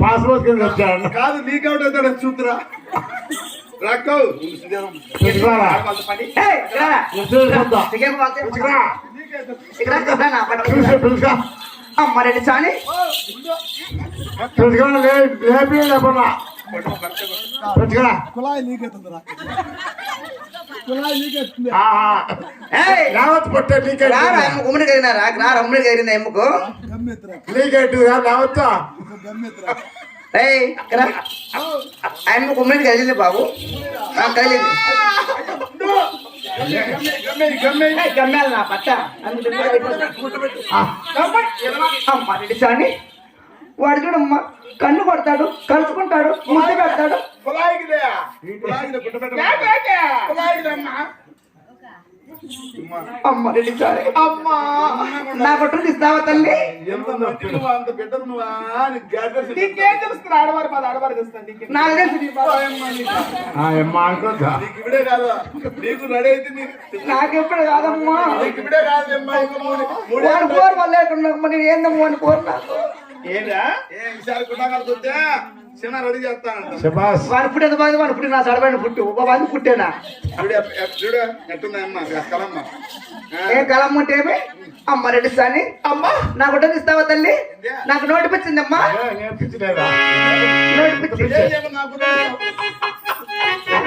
Passport కింద వచ్చాడు కాదు నీకౌట్ అవుతాడు చూతురా రాక్కవు పెట్టుకోరా పిలుచుకో లేపి నీకెత్తుందిరా నీకెత్తుంది పొట్టే నీకే రారా అమ్మ ఉమ్మడి రారా ఎమ్ముకు బాబు. నా పట్ట. సాని వాడు చూడమ్మా కన్ను కొడతాడు కలుసుకుంటాడు ముద్ద పెడతాడు కుళాయికిదే కుళాయికిదే పుట్ట పెట్ట కుళాయికిదమ్మా అమ్మ అమ్మా. నా కొట్టు తీస్తావా తల్లి? నీకు తెలుస్తుంది? ఆడవారు మాది ఆడవారు తెలుస్తుంది? నాకు కాదు నీకు రెడీ అయితే నాకెప్పుడు కాదమ్మా? నీకు ఇవిడే కాదు అమ్మా ఇంకా మూడు మూడు వాడు పోరు వల్ల లేకుండా ఏందమ్మా అని పోరు నాకు? ఏదా? ఏ కుట్టాకలుతుంటే చిన్న రెడీ చేస్తానంట. శబాస్. వాడు పుట్టేది బాధ వాడు పుట్టి. ఒక పుట్టేనా? చూడు ఎప్- ఎప్- చూడు ఎట్టుందమ్మా కలమ్మ. ఏ కలం ఉంటే ఏమి? అమ్మ రెడ్డి సాని అమ్మా నా గుడ్డ తీస్తావా తల్లి? నాకు నోటిపించింది. నాకు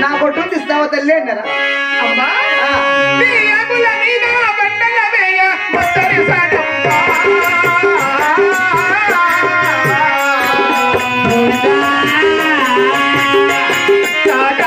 నా కొట్టు తీస్తావా తల్లి అన్నారా? అమ్మా. da da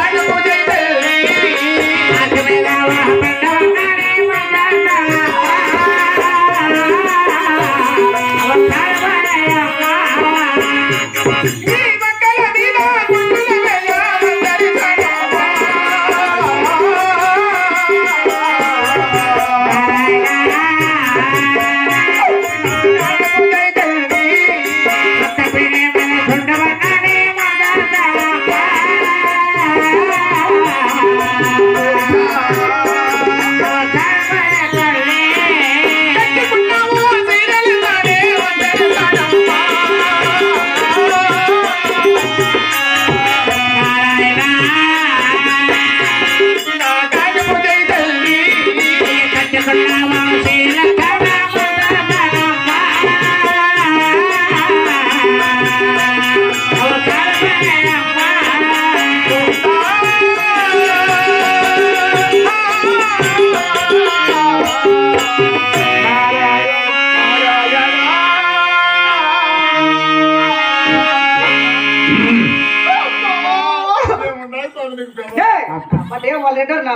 వాళ్ళు ఏంటో నా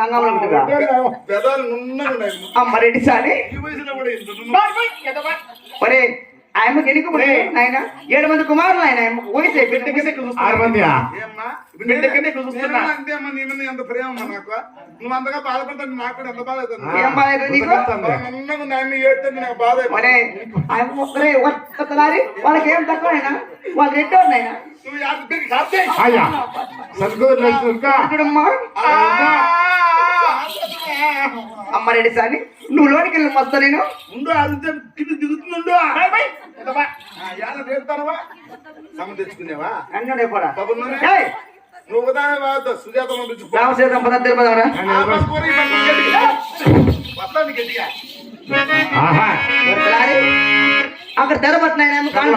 అంగంలో ఉంటుందా? అమ్మ రెడ్డి ఇంత నున్న- ఒరే ఆయమ్మకి ఎన్ని కుమారులు నాయన ఏడు మంది కుమారులు ఆయన ఊహితే బిడ్డకి ఆరు మీద ఎంత ప్రేమ నాకు నువ్వు అంతగా బాధపడతాను నాకు కూడా ఎంత బాధ ఏం బాధ నీకు బాధ ఆయన ఒక్కరే ఒక్కసారి వాళ్ళకి ఏం తక్కువ అయినా వాళ్ళు రెండో నాయన నువ్వు యాభై తిరిగి కాస్తే. అయ్యా సద్గురు ఇంకా చూడమ్మా అమ్మ రెడ్డి సాని నువ్వు లోనికి వెళ్ళి మస్తా నేను. ఉండు అదితే కింద సమ తెచ్చుకునేవా? అన్నీ బాబు నూనె? ఏయ్! నువ్వు బాధ సుజాత. వస్తాను గట్టిగా. ఆహా. అక్కడ తెరబట్టిన ఆయన కాళ్ళు